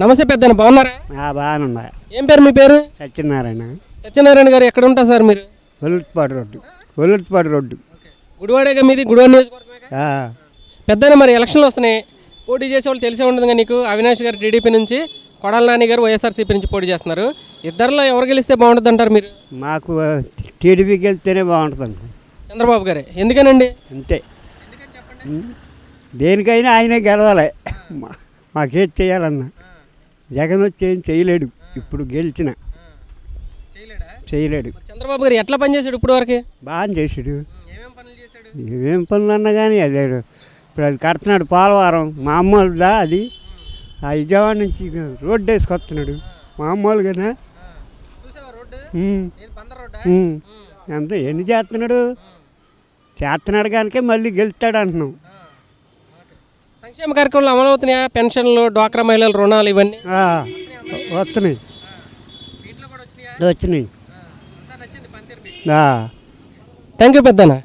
నమస్తే పెద్దన బాగున్నారా? బాగానున్నా ఏం పేరు మీ పేరు? సత్యనారాయణ. సత్యనారాయణ గారు ఎక్కడ ఉంటారు సార్ మీరు? ఒలుతుపాడు రోడ్డు. ఒలుతుపాడు రోడ్డు. గుడివాడేగా మీది గుడివాడ నియోజకవర్గమేగా? ఆ, పెద్దన మరి ఎలక్షన్లు వస్తున్నాయి. పోటీ చేసే వాళ్ళు తెలిసే ఉంటుందిగా నీకు. అవినాష్ గారు టీడీపీ నుంచి కొడాల నాని గారు వైఎస్ఆర్సీపీ నుంచి పోటీ చేస్తున్నారు. ఇద్దరిలో ఎవరు గెలిస్తే బాగుంటుంది అంటారు మీరు? మాకు టీడీపీకి వెళ్తేనే బాగుంటుంది చంద్రబాబు గారే. ఎందుకనండి? అంతే. దేనికైనా ఆయనే గెలవాలి. మాకేం చేయాలన్నా. జగన్ వచ్చి ఏం చేయలేడు. ఇప్పుడు గెలిచిన. చేయలేడు? చంద్రబాబు గారు ఎట్లా పనిచేశాడు ఇప్పుడు వరకు? బాగా చేసాడు ఏమేం పనులు చేశాడు? ఏమేం పనులు అన్నా కానీ అదే. ఇప్పుడు అది కడుతున్నాడు పోలవరం. మామూలుదా అది? ఆ విజయవాడ నుంచి రోడ్డు వేసుకొస్తున్నాడు. మామూలుగానే. అంటే ఎన్ని చేస్తున్నాడు? చేస్తున్నాడు కనుక మళ్ళీ గెలుస్తాడు అంటున్నాం. సంక్షేమ కార్యక్రమాలు అమలు అవుతున్నాయా? పెన్షన్లు డ్వాక్రా మహిళల రుణాలు ఇవన్నీ? వస్తున్నాయి. వచ్చినాయా. థ్యాంక్ యూ పెద్దనా